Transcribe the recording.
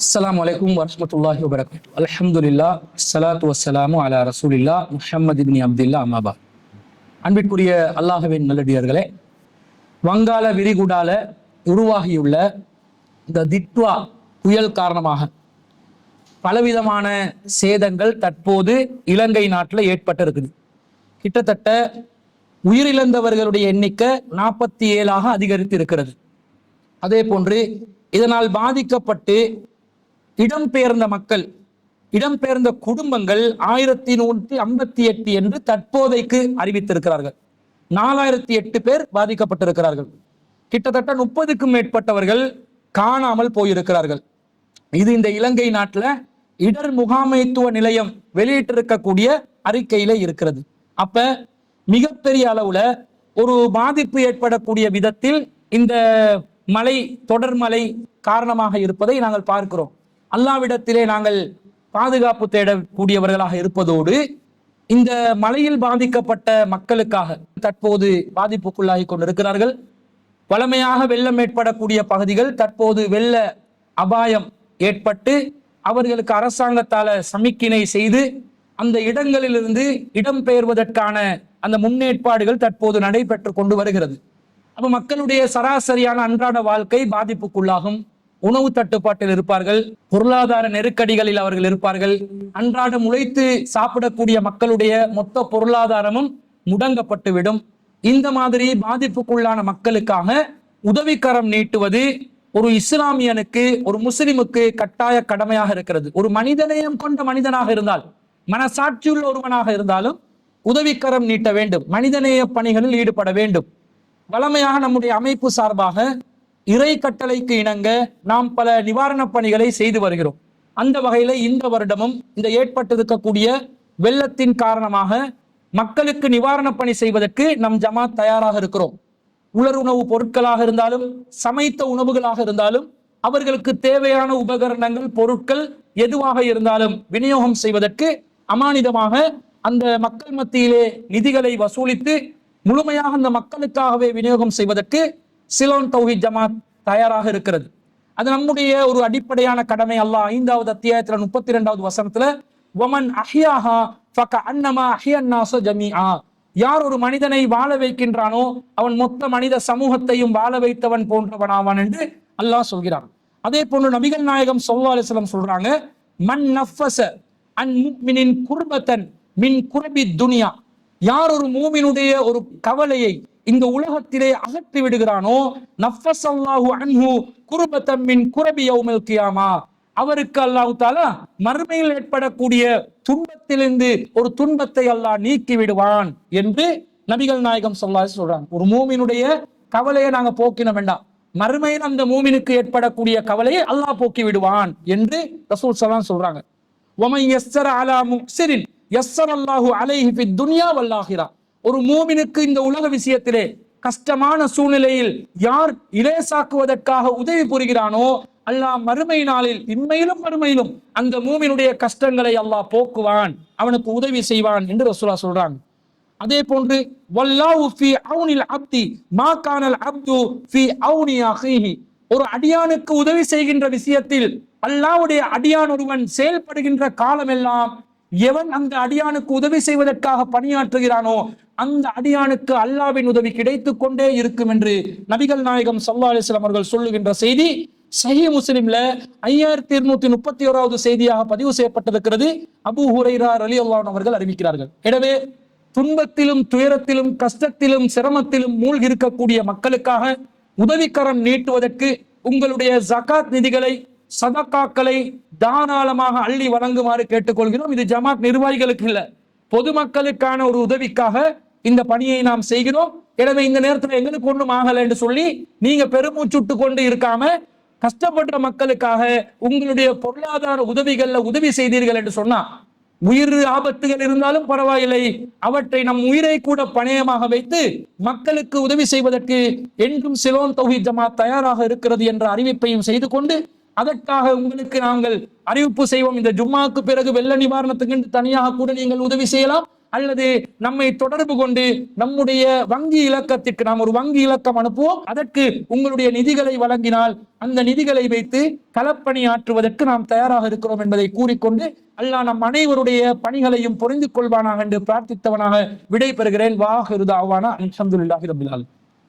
அஸ்ஸலாமு அலைக்கும் வரஹ்மத்துல்லாஹி வபரகாத்து அல்ஹம்துலில்லா ஸலாத்து வஸ்ஸலாமு அலா ரசூலில்லா முஹம்மது இப்னி அப்துல்லா அம்மாபா அன்பிற்குரிய அல்லாஹ்வின் நல்லடியார்களே வங்காள விரிகுடால உருவாகியுள்ள இந்த திட்வா புயல் காரணமாக பலவிதமான சேதங்கள் தற்போது இலங்கை நாட்டில் ஏற்பட்டிருக்குது. கிட்டத்தட்ட உயிரிழந்தவர்களுடைய எண்ணிக்கை நாற்பத்தி ஏழாக அதிகரித்து இருக்கிறது. அதே போன்று இதனால் பாதிக்கப்பட்டு இடம்பெயர்ந்த மக்கள் இடம்பெயர்ந்த குடும்பங்கள் ஆயிரத்தி நூற்றி ஐம்பத்தி எட்டு என்று தற்போதைக்கு அறிவித்திருக்கிறார்கள். நாலாயிரத்தி எட்டு பேர் பாதிக்கப்பட்டிருக்கிறார்கள். கிட்டத்தட்ட முப்பதுக்கும் மேற்பட்டவர்கள் காணாமல் போயிருக்கிறார்கள். இது இந்த இலங்கை நாட்டில் இடர் முகாமைத்துவ நிலையம் வெளியிட்டிருக்கக்கூடிய அறிக்கையில இருக்கிறது. அப்ப மிகப்பெரிய அளவுல ஒரு பாதிப்பு ஏற்படக்கூடிய விதத்தில் இந்த மழை தொடர் மழை காரணமாக இருப்பதை நாங்கள் பார்க்கிறோம். அல்லாவிடத்திலே நாங்கள் பாதுகாப்பு தேடக்கூடியவர்களாக இருப்பதோடு இந்த மழையில் பாதிக்கப்பட்ட மக்களுக்காக தற்போது பாதிப்புக்குள்ளாகி கொண்டிருக்கிறார்கள். வளமையாக வெள்ளம் ஏற்படக்கூடிய பகுதிகள் தற்போது வெள்ள அபாயம் ஏற்பட்டு அவர்களுக்கு அரசாங்கத்தால சமிக்கினை செய்து அந்த இடங்களிலிருந்து இடம்பெயர்வதற்கான அந்த முன்னேற்பாடுகள் தற்போது நடைபெற்று கொண்டு வருகிறது. அப்ப மக்களுடைய சராசரியான அன்றாட வாழ்க்கை பாதிப்புக்குள்ளாகும். உணவு தட்டுப்பாட்டில் இருப்பார்கள் பொருளாதார நெருக்கடிகளில் அவர்கள் இருப்பார்கள். அன்றாடம் உழைத்து சாப்பிடக்கூடிய மக்களுடைய மொத்த பொருளாதாரமும் முடங்கப்பட்டுவிடும். இந்த மாதிரி பாதிப்புக்குள்ளான மக்களுக்காக உதவிக்கரம் நீட்டுவது ஒரு இஸ்லாமியனுக்கு ஒரு முஸ்லிமுக்கு கட்டாய கடமையாக இருக்கிறது. ஒரு மனிதநேயம் கொண்ட மனிதனாக இருந்தால் மனசாட்சியுள்ள ஒருவனாக இருந்தாலும் உதவிக்கரம் நீட்ட வேண்டும். மனிதநேய பணிகளில் ஈடுபட வேண்டும். வளமையாக நம்முடைய அமைப்பு சார்பாக இறை கட்டளைக்கு இணங்க நாம் பல நிவாரணப் பணிகளை செய்து வருகிறோம். அந்த வகையில இந்த வருடமும் இந்த ஏற்பட்டிருக்கக்கூடிய வெள்ளத்தின் காரணமாக மக்களுக்கு நிவாரணப் பணி செய்வதற்கு நம் ஜமாத் தயாராக இருக்கிறோம். உலர் உணவு பொருட்களாக இருந்தாலும் சமைத்த உணவுகளாக இருந்தாலும் அவர்களுக்கு தேவையான உபகரணங்கள் பொருட்கள் எதுவாக இருந்தாலும் விநியோகம் செய்வதற்கு அமானிதமாக அந்த மக்கள் மத்தியிலே நிதிகளை வசூலித்து முழுமையாக அந்த மக்களுக்காகவே விநியோகம் செய்வதற்கு சிலோன் தௌஹித் ஜமாத் தயாராக இருக்கிறது. அது நம்முடைய ஒரு அடிப்படையான கடமை அல்லாஹ் ஐந்தாவது அத்தியாயத்துல முப்பத்தி ரெண்டாவது வசனத்துல ஒமன் அஹ்யாஹா ஃபக அன்னமா அஹ்யன்னாச ஜமீஆ. யார் ஒரு மனிதனை வாழ வைக்கின்றானோ அவன் மொத்த மனித சமூகத்தையும் வாழ வைத்தவன் போன்றவனாவான் என்று அல்லாஹ் சொல்கிறான். அதே போன்று நபிகள் நாயகம் ஸல்லல்லாஹு சொல்றாங்க மன் நஃபச அன் முக்மினின் குர்பத்தன் மின் குரபி துனியா. யார் ஒரு மூமினுடைய ஒரு கவலையை இந்த உலகத்திலே அகற்றி விடுகிறானோ? நஃபஸல்லாஹு அன்ஹு குருபத்தம்மின் குரபி யௌமில் கியாமா. அவருக்கு அல்லாஹ் தாலா மறுமையில் ஏற்படக்கூடிய துன்பத்திலிருந்து ஒரு துன்பத்தை அல்லாஹ் நீக்கி விடுவான் என்று நபிகள் நாயகம் சொல்லாது சொல்றாங்க. ஒரு மூமினுடைய கவலையை நாங்க போக்கின வேண்டாம். மறுமையில் அந்த மூமினுக்கு ஏற்படக்கூடிய கவலையை அல்லாஹ் போக்கி விடுவான் என்று ரசூல் சலாம் சொல்றாங்க. ஒமை எஸ்ஸர அலா முக்சரின் எஸ்ஸர் அல்லாஹு அலைஹி ஃபி துன்யா வல்லாஹிரா ஒரு மூமினுக்கு இந்த உலக விஷயத்திலே கஷ்டமான சூழ்நிலையில் யார் இலேசாக்குவதற்காக உதவி புரிகிறானோ அல்லாஹ் மறுமை நாளில் இன்மையிலும் மறுமையிலும் அந்த மூமினுடைய கஷ்டங்களை அல்லாஹ் போக்குவான் அவனுக்கு உதவி செய்வான் என்று ரசூலா சொல்றாங்க. அதே போன்று வல்லாஹு ஃபி அவுனில் அப்தி மா கானல் அப்து ஃபி அவுனி அஹீஹி. ஒரு அடியானுக்கு உதவி செய்கின்ற விஷயத்தில் அல்லாவுடைய அடியான் ஒருவன் செயல்படுகின்ற காலமெல்லாம் எவன் அந்த அடியானுக்கு உதவி செய்வதற்காக பணியாற்றுகிறானோ அந்த அடியானுக்கு அல்லாவின் உதவி கிடைத்துக் கொண்டே இருக்கும் என்று நபிகள் நாயகம் சல்லா அலிஸ்லாம் அவர்கள் சொல்லுகின்ற செய்தி சஹி முஸ்லிம்ல ஐயாயிரத்தி இருநூத்தி முப்பத்தி ஓராவது செய்தியாக பதிவு செய்யப்பட்டிருக்கிறது. அபு ஹுரைரா அலி அல்லான் அவர்கள் அறிவிக்கிறார்கள். எனவே துன்பத்திலும் துயரத்திலும் கஷ்டத்திலும் சிரமத்திலும் மூழ்கி இருக்கக்கூடிய மக்களுக்காக உதவிக்கரம் நீட்டுவதற்கு உங்களுடைய ஜகாத் நிதிகளை சதக்காக்களை தாராளமாக அள்ளி வழங்குமாறு கேட்டுக்கொள்கிறோம். இது ஜமாத் நிர்வாகிகளுக்கு இல்ல. பொதுமக்களுக்கான ஒரு உதவிக்காக இந்த பணியை நாம் செய்கிறோம். எனவே இந்த நேரத்தில் எங்களுக்கு ஒன்றும் ஆகலை என்று சொல்லி நீங்க பெருமூச்சுட்டு கொண்டு இருக்காம கஷ்டப்படுற மக்களுக்காக உங்களுடைய பொருளாதார உதவிகள்ல உதவி செய்தீர்கள் என்று சொன்னா உயிர் ஆபத்துகள் இருந்தாலும் பரவாயில்லை. அவற்றை நம் உயிரை கூட பணயமாக வைத்து மக்களுக்கு உதவி செய்வதற்கு என்றும் சிலோன் தௌஹீத் ஜமாத் தயாராக இருக்கிறது என்ற அறிவிப்பையும் செய்து கொண்டு அதற்காக உங்களுக்கு நாங்கள் அறிவிப்பு செய்வோம். இந்த ஜும்மாக்கு பிறகு வெள்ள நிவாரணத்துக்கு தனியாக கூட நீங்கள் உதவி செய்யலாம். அல்லது நம்மை தொடர்பு கொண்டு நம்முடைய வங்கி இலக்கத்திற்கு நாம் ஒரு வங்கி இலக்கம் அனுப்புவோம். அதற்கு உங்களுடைய நிதிகளை வழங்கினால் அந்த நிதிகளை வைத்து களப்பணி ஆற்றுவதற்கு நாம் தயாராக இருக்கிறோம் என்பதை கூறிக்கொண்டு அல்லாஹ் நம் அனைவருடைய பணிகளையும் புரிந்து கொள்வானாக என்று பிரார்த்தித்தவனாக விடை பெறுகிறேன் வாஹிருதாவான அல்ஹம்துலில்லாஹி ரபில்